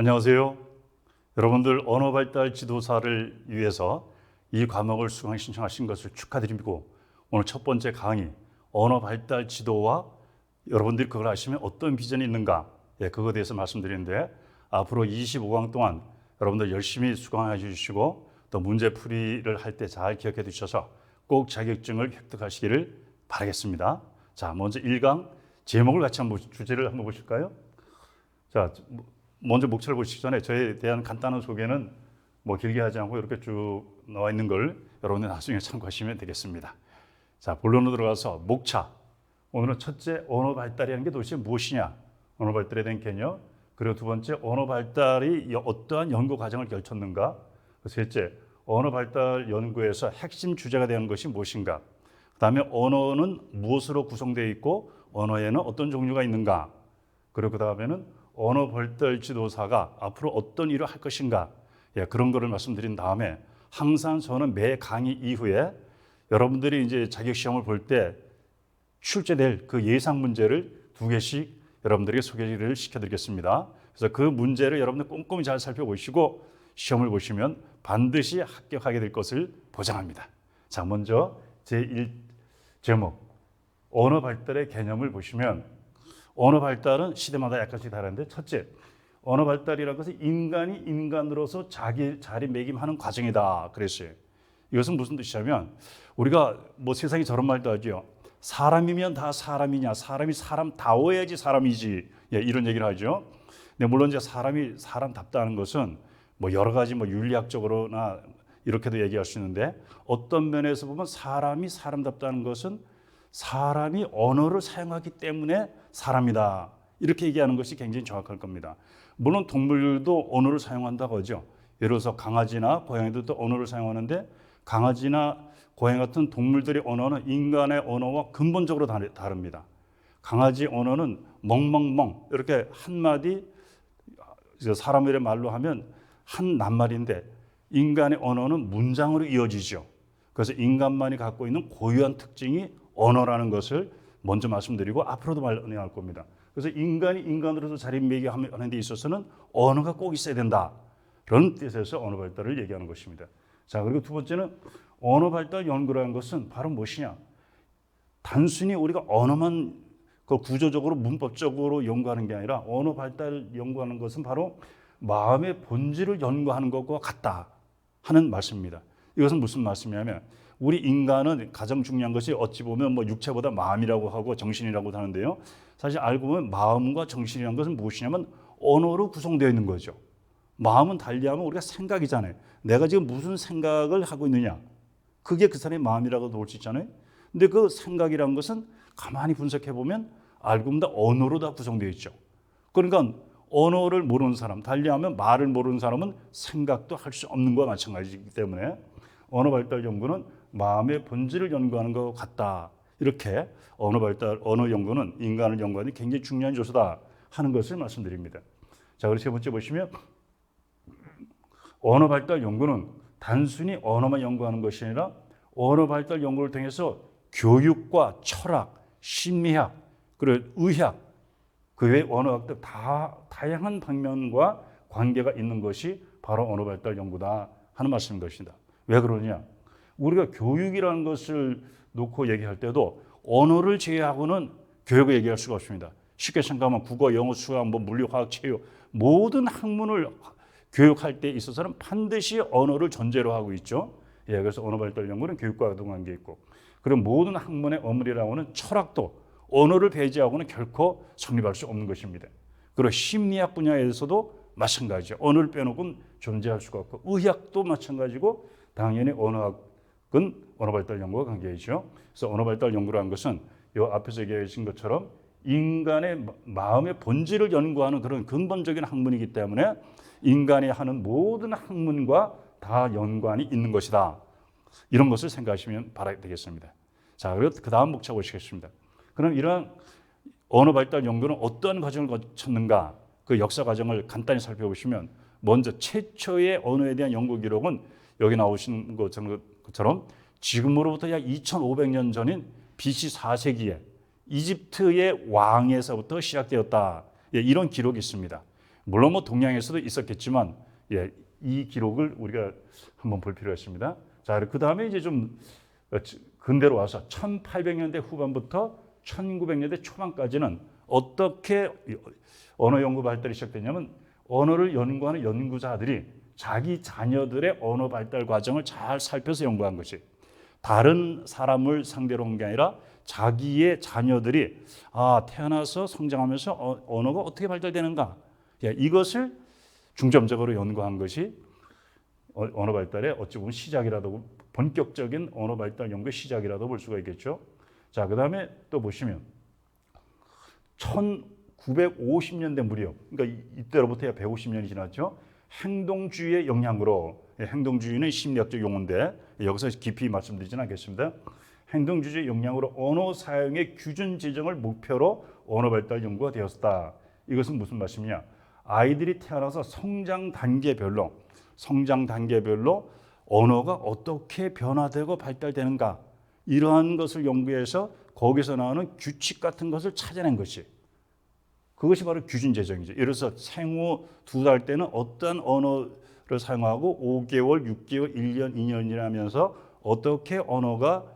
안녕하세요. 여러분들 언어 발달 지도사를 위해서 이 과목을 수강 신청하신 것을 축하드리고 오늘 첫 번째 강의 언어 발달 지도와 여러분들이 그걸 아시면 어떤 비전이 있는가 예, 그거에 대해서 말씀드리는데 앞으로 25강 동안 여러분들 열심히 수강해 주시고 또 문제 풀이를 할 때 잘 기억해 두셔서 꼭 자격증을 획득하시기를 바라겠습니다. 자, 먼저 1강 제목을 같이 한번 보- 주제를 한번 보실까요? 자, 먼저 목차를 보시기 전에 저에 대한 간단한 소개는 뭐 길게 하지 않고 이렇게 쭉 나와 있는 걸 여러분들 나중에 참고하시면 되겠습니다. 자, 본론으로 들어가서 목차. 오늘은 첫째 언어 발달이라는 게 도대체 무엇이냐? 언어 발달에 대한 개념. 그리고 두 번째 언어 발달이 어떠한 연구 과정을 거쳤는가? 셋째 언어 발달 연구에서 핵심 주제가 되는 것이 무엇인가? 그다음에 언어는 무엇으로 구성되어 있고 언어에는 어떤 종류가 있는가? 그리고 그다음에는 언어 발달 지도사가 앞으로 어떤 일을 할 것인가? 예, 그런 거를 말씀드린 다음에 항상 저는 매 강의 이후에 여러분들이 이제 자격 시험을 볼 때 출제될 그 예상 문제를 두 개씩 여러분들에게 소개를 시켜드리겠습니다. 그래서 그 문제를 여러분들 꼼꼼히 잘 살펴보시고 시험을 보시면 반드시 합격하게 될 것을 보장합니다. 자, 먼저 제1 제목 언어 발달의 개념을 보시면 언어 발달은 시대마다 약간씩 다른데 첫째 언어 발달이라는 것은 인간이 인간으로서 자기 자리매김하는 과정이다 그랬어요. 이것은 무슨 뜻이냐면 우리가 뭐 세상에 저런 말도 하죠. 사람이면 다 사람이냐? 사람이 사람 다워야지 사람이지. 예, 이런 얘기를 하죠. 근데 물론 이제 사람이 사람답다는 것은 뭐 여러 가지 뭐 윤리학적으로나 이렇게도 얘기할 수 있는데 어떤 면에서 보면 사람이 사람답다는 것은 사람이 언어를 사용하기 때문에 사람이다. 이렇게 얘기하는 것이 굉장히 정확할 겁니다. 물론 동물들도 언어를 사용한다고 하죠. 예를 들어서 강아지나 고양이들도 언어를 사용하는데 강아지나 고양이 같은 동물들의 언어는 인간의 언어와 근본적으로 다릅니다. 강아지 언어는 멍멍멍 이렇게 한 마디 사람들의 말로 하면 한 낱말인데 인간의 언어는 문장으로 이어지죠. 그래서 인간만이 갖고 있는 고유한 특징이 언어라는 것을 먼저 말씀드리고 앞으로도 말할 겁니다. 그래서 인간이 인간으로서 자리매김하는 데 있어서는 언어가 꼭 있어야 된다. 그런 뜻에서 언어 발달을 얘기하는 것입니다. 자, 그리고 두 번째는 언어 발달 연구라는 것은 바로 무엇이냐? 단순히 우리가 언어만 그 구조적으로 문법적으로 연구하는 게 아니라 언어 발달 연구하는 것은 바로 마음의 본질을 연구하는 것과 같다 하는 말씀입니다. 이것은 무슨 말씀이냐면 우리 인간은 가장 중요한 것이 어찌 보면 뭐 육체보다 마음이라고 하고 정신이라고 하는데요. 사실 알고 보면 마음과 정신이라는 것은 무엇이냐면 언어로 구성되어 있는 거죠. 마음은 달리하면 우리가 생각이잖아요. 내가 지금 무슨 생각을 하고 있느냐. 그게 그 사람의 마음이라고 볼 수 있잖아요. 근데 그 생각이란 것은 가만히 분석해 보면 알고 보면 다 언어로 다 구성되어 있죠. 그러니까 언어를 모르는 사람, 달리하면 말을 모르는 사람은 생각도 할 수 없는 것과 마찬가지이기 때문에 언어 발달 연구는 마음의 본질을 연구하는 것 같다. 이렇게 언어 발달, 언어 연구는 인간을 연구하는 굉장히 중요한 요소다 하는 것을 말씀드립니다. 자, 그리고 세 번째 보시면 언어 발달 연구는 단순히 언어만 연구하는 것이 아니라 언어 발달 연구를 통해서 교육과 철학, 심리학, 그리고 의학, 그 외 언어학 등다 다양한 방면과 관계가 있는 것이 바로 언어 발달 연구다 하는 말씀인 것입니다. 왜 그러냐? 우리가 교육이라는 것을 놓고 얘기할 때도 언어를 제외하고는 교육을 얘기할 수가 없습니다. 쉽게 생각하면 국어, 영어, 수학, 뭐 물리, 화학, 체육 모든 학문을 교육할 때 있어서는 반드시 언어를 전제로 하고 있죠. 예, 그래서 언어 발달 연구는 교육과도 관계 있고, 그리고 모든 학문의 어머니라고 하는 철학도 언어를 배제하고는 결코 성립할 수 없는 것입니다. 그리고 심리학 분야에서도 마찬가지죠. 언어를 빼놓고는 존재할 수가 없고, 의학도 마찬가지고, 당연히 언어학 은 언어 발달 연구와 관계 있죠. 그래서 언어 발달 연구라는 것은 이 앞에서 얘기하신 것처럼 인간의 마음의 본질을 연구하는 그런 근본적인 학문이기 때문에 인간이 하는 모든 학문과 다 연관이 있는 것이다. 이런 것을 생각하시면 바라 되겠습니다. 자, 그리고 그 다음 목차 보시겠습니다. 그럼 이러한 언어 발달 연구는 어떠한 과정을 거쳤는가? 그 역사 과정을 간단히 살펴보시면 먼저 최초의 언어에 대한 연구 기록은 여기 나오신 것처럼 지금으로부터 약 2,500년 전인 BC 4세기에 이집트의 왕에서부터 시작되었다. 예, 이런 기록이 있습니다. 물론 뭐 동양에서도 있었겠지만 예, 이 기록을 우리가 한번 볼 필요가 있습니다. 자, 그 다음에 이제 좀 어, 근대로 와서 1800년대 후반부터 1900년대 초반까지는 어떻게 언어 연구 발달이 시작됐냐면 언어를 연구하는 연구자들이 자기 자녀들의 언어 발달 과정을 잘 살펴서 연구한 것이 다른 사람을 상대로 한 게 아니라 자기의 자녀들이 아 태어나서 성장하면서 어, 언어가 어떻게 발달되는가 예, 이것을 중점적으로 연구한 것이 어, 언어 발달의 어찌 보면 시작이라도 본격적인 언어 발달 연구의 시작이라도 볼 수가 있겠죠. 자, 그다음에 또 보시면 1950년대 무렵, 그러니까 이- 이때로부터 약 150년이 지났죠. 행동주의의 영향으로 예, 행동주의는 심리학적 용어인데 여기서 깊이 말씀드리지는 않겠습니다. 행동주의의 영향으로 언어 사용의 규준 제정을 목표로 언어 발달 연구가 되었다. 이것은 무슨 말씀이냐? 아이들이 태어나서 성장 단계별로 성장 단계별로 언어가 어떻게 변화되고 발달되는가 이러한 것을 연구해서 거기서 나오는 규칙 같은 것을 찾아낸 것이 그것이 바로 규준 제정이죠. 예를 들어서 생후 두 달 때는 어떤 언어를 사용하고 5개월, 6개월, 1년, 2년이라면서 어떻게 언어가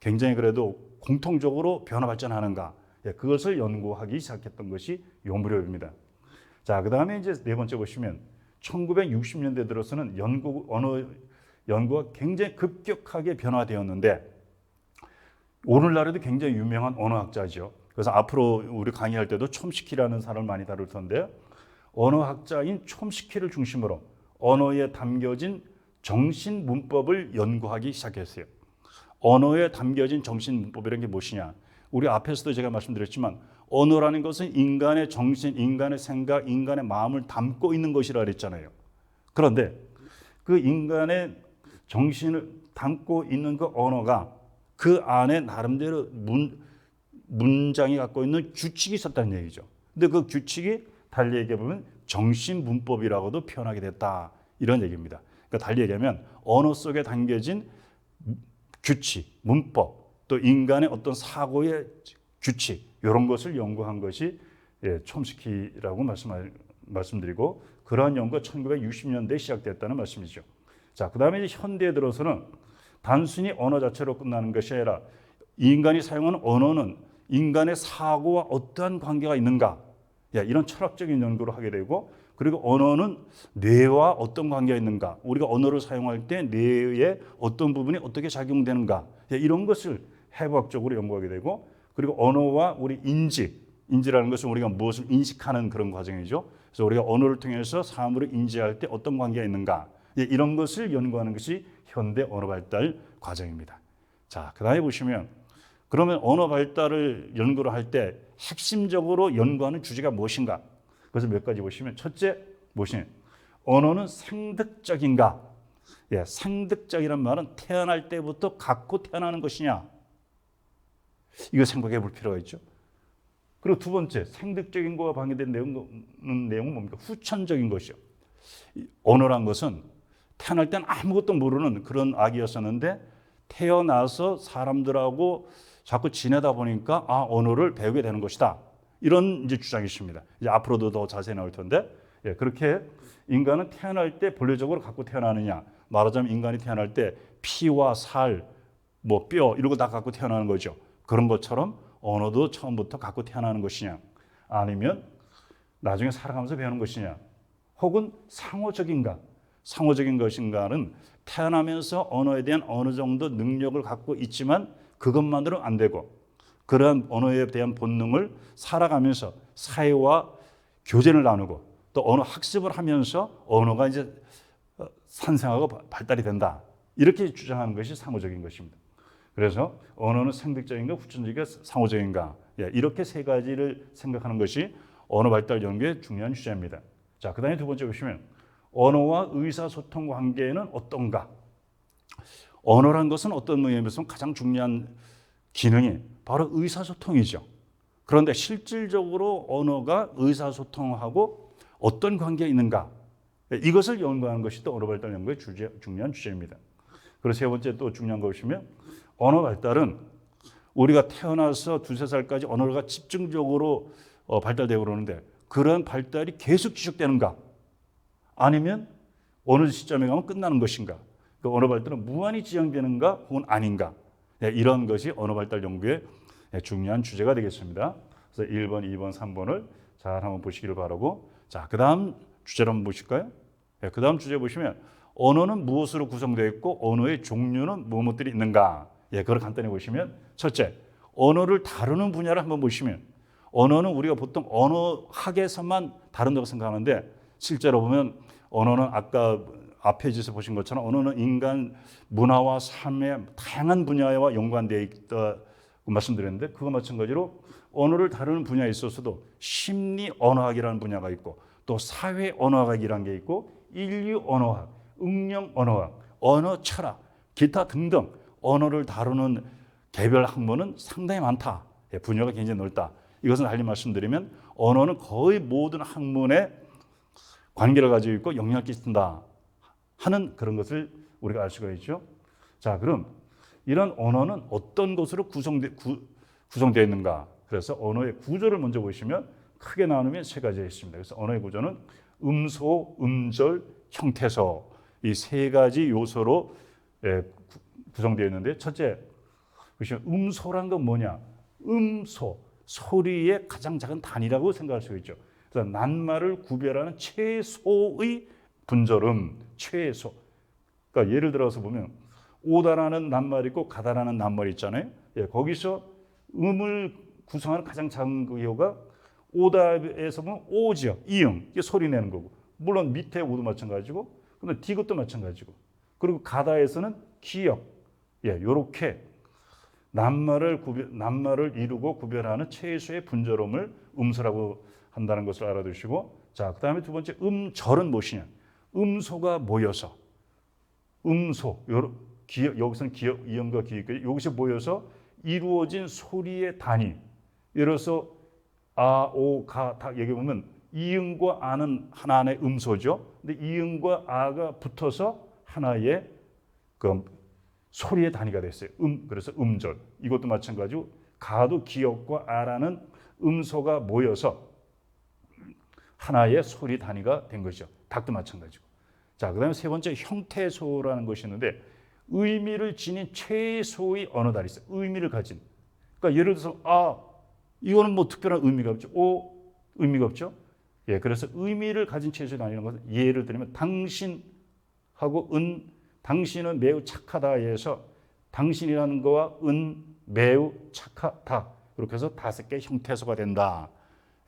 굉장히 그래도 공통적으로 변화 발전하는가 예, 그것을 연구하기 시작했던 것이 요 무렵입니다. 자, 그 다음에 이제 네 번째 보시면 1960년대 들어서는 연구 언어 연구가 굉장히 급격하게 변화되었는데 오늘날에도 굉장히 유명한 언어학자죠. 그래서 앞으로 우리 강의할 때도 촘스키라는 사람을 많이 다룰 텐데 언어학자인 촘스키를 중심으로 언어에 담겨진 정신 문법을 연구하기 시작했어요. 언어에 담겨진 정신 문법이라는 게 무엇이냐? 우리 앞에서도 제가 말씀드렸지만 언어라는 것은 인간의 정신, 인간의 생각, 인간의 마음을 담고 있는 것이라 그랬잖아요. 그런데 그 인간의 정신을 담고 있는 그 언어가 그 안에 나름대로 문, 문장이 갖고 있는 규칙이 있었다는 얘기죠. 근데 그 규칙이 달리 얘기해 보면 정신 문법이라고도 표현하게 됐다 이런 얘기입니다. 그러니까 달리 얘기하면 언어 속에 담겨진 규칙, 문법, 또 인간의 어떤 사고의 규칙 이런 것을 연구한 것이 예, 촘스키라고 말씀 말씀드리고 그러한 연구가 1960년대에 시작됐다는 말씀이죠. 자, 그다음에 현대에 들어서는 단순히 언어 자체로 끝나는 것이 아니라 인간이 사용하는 언어는 인간의 사고와 어떠한 관계가 있는가? 야, 이런 철학적인 연구를 하게 되고 그리고 언어는 뇌와 어떤 관계가 있는가? 우리가 언어를 사용할 때 뇌의 어떤 부분이 어떻게 작용되는가? 야, 이런 것을 해부학적으로 연구하게 되고 그리고 언어와 우리 인지, 인지라는 것은 우리가 무엇을 인식하는 그런 과정이죠. 그래서 우리가 언어를 통해서 사물을 인지할 때 어떤 관계가 있는가? 예, 이런 것을 연구하는 것이 현대 언어 발달 과정입니다. 자, 그 다음에 보시면 그러면 언어 발달을 연구를 할 때 핵심적으로 연구하는 주제가 무엇인가? 그래서 몇 가지 보시면 첫째 무엇이 언어는 생득적인가? 예, 생득적이란 말은 태어날 때부터 갖고 태어나는 것이냐? 이거 생각해 볼 필요가 있죠. 그리고 두 번째 생득적인 거와 방해된 내용은 내용은 뭡니까? 후천적인 것이요. 언어란 것은 태어날 땐 아무것도 모르는 그런 아기였었는데 태어나서 사람들하고 자꾸 지내다 보니까 아 언어를 배우게 되는 것이다. 이런 이제 주장이십니다. 이제 앞으로도 더 자세히 나올 텐데 예, 그렇게 인간은 태어날 때 본래적으로 갖고 태어나느냐 말하자면 인간이 태어날 때 피와 살, 뭐 뼈 이런 거 다 갖고 태어나는 거죠. 그런 것처럼 언어도 처음부터 갖고 태어나는 것이냐 아니면 나중에 살아가면서 배우는 것이냐 혹은 상호적인가 상호적인 것인가는 태어나면서 언어에 대한 어느 정도 능력을 갖고 있지만 그것만으로는 안 되고 그러한 언어에 대한 본능을 살아가면서 사회와 교제를 나누고 또 언어 학습을 하면서 언어가 이제 산생하고 발달이 된다. 이렇게 주장하는 것이 상호적인 것입니다. 그래서 언어는 생득적인가 후천적인가 상호적인가 예, 이렇게 세 가지를 생각하는 것이 언어 발달 연구의 중요한 주제입니다. 자, 그다음에 두 번째 보시면 언어와 의사소통 관계는 어떤가? 언어란 것은 어떤 의미에서 가장 중요한 기능이 바로 의사소통이죠. 그런데 실질적으로 언어가 의사소통하고 어떤 관계가 있는가? 이것을 연구하는 것이 또 언어 발달 연구의 주제, 중요한 주제입니다. 그리고 세 번째 또 중요한 거 보시면 언어 발달은 우리가 태어나서 두세 살까지 언어가 집중적으로 어, 발달되고 그러는데 그러한 발달이 계속 지속되는가? 아니면 어느 시점에 가면 끝나는 것인가? 그 언어 발달은 무한히 지향되는가 혹은 아닌가? 네, 이런 것이 언어 발달 연구의 네, 중요한 주제가 되겠습니다. 그래서 1번, 2번, 3번을 잘 한번 보시기를 바라고 자, 그다음 주제를 한번 보실까요? 네, 그다음 주제 보시면 언어는 무엇으로 구성되어 있고 언어의 종류는 무엇들이 있는가? 예, 그걸 간단히 보시면 첫째, 언어를 다루는 분야를 한번 보시면 언어는 우리가 보통 언어학에서만 다룬다고 생각하는데 실제로 보면 언어는 아까 앞에 지서 보신 것처럼 언어는 인간 문화와 삶의 다양한 분야와 연관되어 있다고 말씀드렸는데 그거 마찬가지로 언어를 다루는 분야에 있어서도 심리 언어학이라는 분야가 있고 또 사회 언어학이라는 게 있고 인류 언어학, 응용 언어학, 언어 철학, 기타 등등 언어를 다루는 개별 학문은 상당히 많다. 예, 분야가 굉장히 넓다. 이것은 달리 말씀드리면 언어는 거의 모든 학문에 관계를 가지고 있고 영향을 끼친다 하는 그런 것을 우리가 알 수가 있죠. 자, 그럼 이런 언어는 어떤 것으로 구성되, 구, 구성되어 있는가? 그래서 언어의 구조를 먼저 보시면 크게 나누면 세 가지가 있습니다. 그래서 언어의 구조는 음소, 음절, 형태소 이세 가지 요소로 예, 구- 구성되어 있는데 첫째 보시면 음소란 건 뭐냐? 음소 소리의 가장 작은 단위라고 생각할 수 있죠. 그래서 낱말을 구별하는 최소의 분절음 최소. 그러니까 예를 들어서 보면 오다라는 낱말이 있고 가다라는 낱말이 있잖아요. 예, 거기서 음을 구성하는 가장 작은 그 기호가 오다에서 보면 오지요. 이응 이게 소리 내는 거고. 물론 밑에 오도 마찬가지고, 근데 디귿도 마찬가지고. 그리고 가다에서는 기역. 예, 요렇게 낱말을 구별, 낱말을 이루고 구별하는 최소의 분절음을 음소라고 한다는 것을 알아두시고, 자, 그 다음에 두 번째 음절은 무엇이냐? 음소가 모여서 음소, 기역, 여기서는 기역, 이음과 기역까지 여기서 모여서 이루어진 소리의 단위. 예를 들어서 아, 오, 가, 다 얘기해 보면 이음과 아는 하나의 음소죠. 근데 이음과 아가 붙어서 하나의 그 소리의 단위가 됐어요. 음, 그래서 음절. 이것도 마찬가지고 가도 기역과 아라는 음소가 모여서 하나의 소리 단위가 된 것이죠. 닭도 마찬가지고. 자, 그 다음에 세 번째 형태소라는 것이 있는데 의미를 지닌 최소의 언어달이 있어요. 의미를 가진. 그러니까 예를 들어서 아 이거는 뭐 특별한 의미가 없죠. 오 의미가 없죠. 예, 그래서 의미를 가진 최소의 단위라는 것은 예를 들면 당신하고 은 당신은 매우 착하다에서 당신이라는 거와 은 매우 착하다 이렇게 해서 다섯 개 형태소가 된다.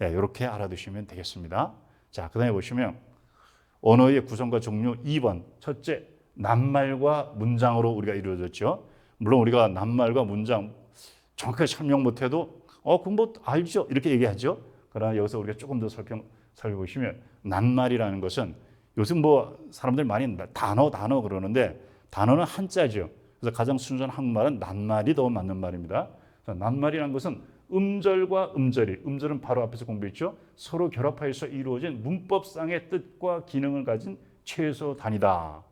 예, 이렇게 알아두시면 되겠습니다. 자, 그 다음에 보시면 언어의 구성과 종류 2번 첫째 낱말과 문장으로 우리가 이루어졌죠. 물론 우리가 낱말과 문장 정확하게 설명 못해도 어 그건 뭐 알죠 이렇게 얘기하죠. 그러나 여기서 우리가 조금 더 설명 살펴보시면 낱말이라는 것은 요즘 뭐 사람들 많이 단어 단어 그러는데 단어는 한자죠. 그래서 가장 순수한 한말은 낱말이 더 맞는 말입니다. 낱말이라는 것은 음절과 음절이 음절은 바로 앞에서 공부했죠. 서로 결합하여서 이루어진 문법상의 뜻과 기능을 가진 최소 단위다.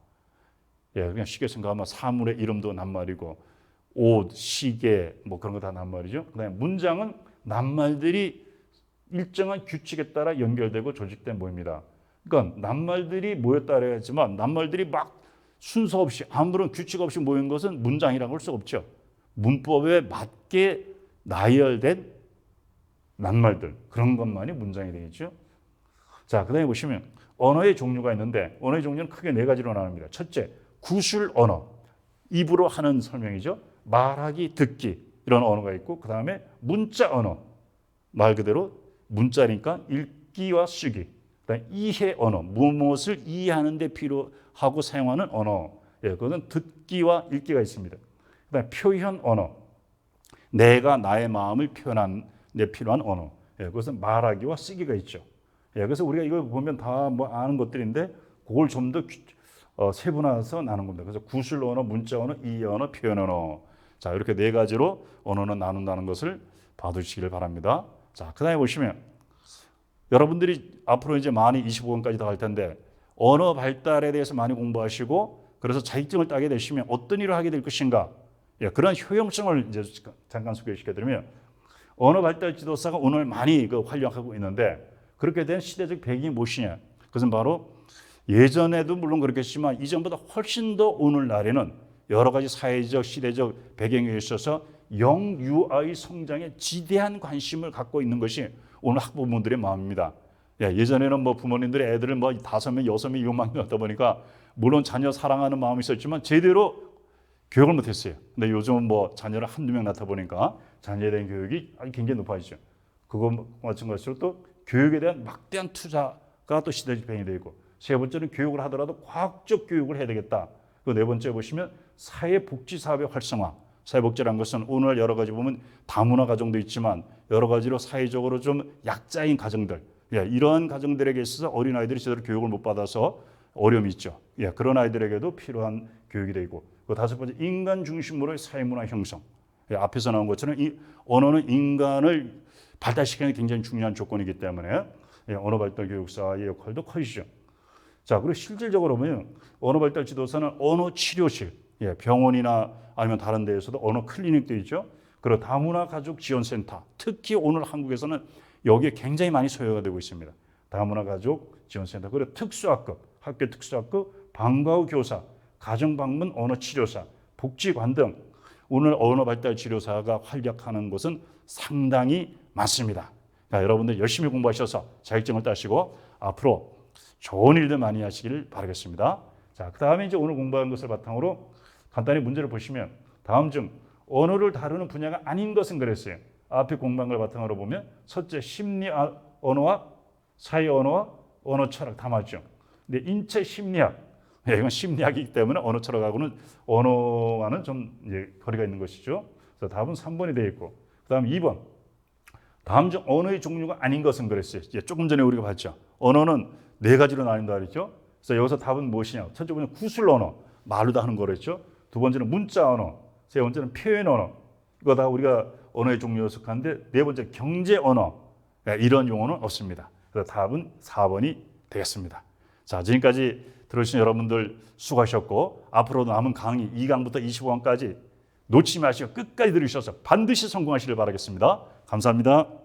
예, 그냥 쉽게 생각하면 사물의 이름도 낱말이고 옷, 시계 뭐 그런 거 다 낱말이죠. 그다음에 문장은 낱말들이 일정한 규칙에 따라 연결되고 조직된 모입니다. 그러니까 낱말들이 모였다 그랬지만 낱말들이 막 순서 없이 아무런 규칙 없이 모인 것은 문장이라고 할 수 없죠. 문법에 맞게 나열된 낱말들 그런 것만이 문장이 되겠죠. 자, 그다음에 보시면 언어의 종류가 있는데 언어의 종류는 크게 네 가지로 나눕니다. 첫째, 구술 언어. 입으로 하는 설명이죠. 말하기, 듣기 이런 언어가 있고 그 다음에 문자 언어. 말 그대로 문자니까 읽기와 쓰기. 그다음 이해 언어. 무엇을 이해하는 데 필요하고 사용하는 언어. 예, 그것은 듣기와 읽기가 있습니다. 그다음 표현 언어. 내가 나의 마음을 표현한 데 필요한 언어. 예, 그것은 말하기와 쓰기가 있죠. 예, 그래서 우리가 이걸 보면 다 뭐 아는 것들인데 그걸 좀더 어, 세분화해서 나눈 겁니다. 그래서 구술 언어, 문자 언어, 이해 언어, 표현 언어. 자, 이렇게 네 가지로 언어는 나눈다는 것을 봐두시길 바랍니다. 자, 그 다음에 보시면 여러분들이 앞으로 이제 많이 25권까지 더할 텐데 언어 발달에 대해서 많이 공부하시고 그래서 자격증을 따게 되시면 어떤 일을 하게 될 것인가? 예, 그런 효용성을 이제 잠깐 소개시켜 드리면 언어 발달 지도사가 오늘 많이 그 활용하고 있는데 그렇게 된 시대적 배경이 무엇이냐? 그것은 바로 예전에도 물론 그렇겠지만 이전보다 훨씬 더 오늘날에는 여러 가지 사회적 시대적 배경에 있어서 영유아의 성장에 지대한 관심을 갖고 있는 것이 오늘 학부모들의 마음입니다. 예, 예전에는 뭐 부모님들이 애들을 뭐 다섯 명, 여섯 명, 일곱 명 낳다 보니까 물론 자녀 사랑하는 마음이 있었지만 제대로 교육을 못했어요. 근데 요즘은 뭐 자녀를 한두 명 낳다 보니까 자녀에 대한 교육이 굉장히 높아지죠. 그거 마찬가지로 또 교육에 대한 막대한 투자가 또 시대적 변이 되고 세 번째는 교육을 하더라도 과학적 교육을 해야 되겠다. 그 네 번째 보시면 사회복지 사업의 활성화. 사회복지라는 것은 오늘 여러 가지 보면 다문화 가정도 있지만 여러 가지로 사회적으로 좀 약자인 가정들, 예, 이러한 가정들에게 있어서 어린 아이들이 제대로 교육을 못 받아서 어려움이 있죠. 예, 그런 아이들에게도 필요한 교육이 되고 그 다섯 번째 인간 중심으로의 사회문화 형성. 예, 앞에서 나온 것처럼 이 언어는 인간을 발달시키는 게 굉장히 중요한 조건이기 때문에 예, 언어 발달 교육사의 역할도 커지죠. 자, 그리고 실질적으로 보면 언어 발달 지도사는 언어 치료실, 예, 병원이나 아니면 다른 데에서도 언어 클리닉도 있죠. 그리고 다문화 가족 지원 센터, 특히 오늘 한국에서는 여기에 굉장히 많이 소요가 되고 있습니다. 다문화 가족 지원 센터, 그리고 특수학급, 학교 특수학급, 방과 후 교사, 가정 방문 언어 치료사, 복지관 등 오늘 언어 발달 치료사가 활약하는 곳은 상당히 많습니다. 그러니까 여러분들 열심히 공부하셔서 자격증을 따시고 앞으로 좋은 일들 많이 하시길 바라겠습니다. 자, 그 다음에 이제 오늘 공부한 것을 바탕으로 간단히 문제를 보시면 다음 중 언어를 다루는 분야가 아닌 것은 그랬어요. 앞에 공부한 걸 바탕으로 보면 첫째 심리 아- 언어와 사회 언어와 언어 철학 다 맞죠. 근데 인체 심리학 예, 이건 심리학이기 때문에 언어 철학하고는 언어와는 좀 거리가 있는 것이죠. 그래서 답은 3번이 되어 있고 그다음 2번 다음 중 언어의 종류가 아닌 것은 그랬어요. 조금 전에 우리가 봤죠. 언어는 네 가지로 나뉜다 그랬죠. 그래서 여기서 답은 무엇이냐? 첫째 번째 구술 언어, 말로 다 하는 거랬죠. 두 번째는 문자 언어, 세 번째는 표현 언어. 이거 다 우리가 언어의 종류에 속하는데 네 번째 경제 언어. 예, 이런 용어는 없습니다. 그래서 답은 4번이 되겠습니다. 자, 지금까지 들으신 여러분들 수고하셨고 앞으로 남은 강의 2강부터 25강까지 놓치지 마시고 끝까지 들으셔서 반드시 성공하시길 바라겠습니다. 감사합니다.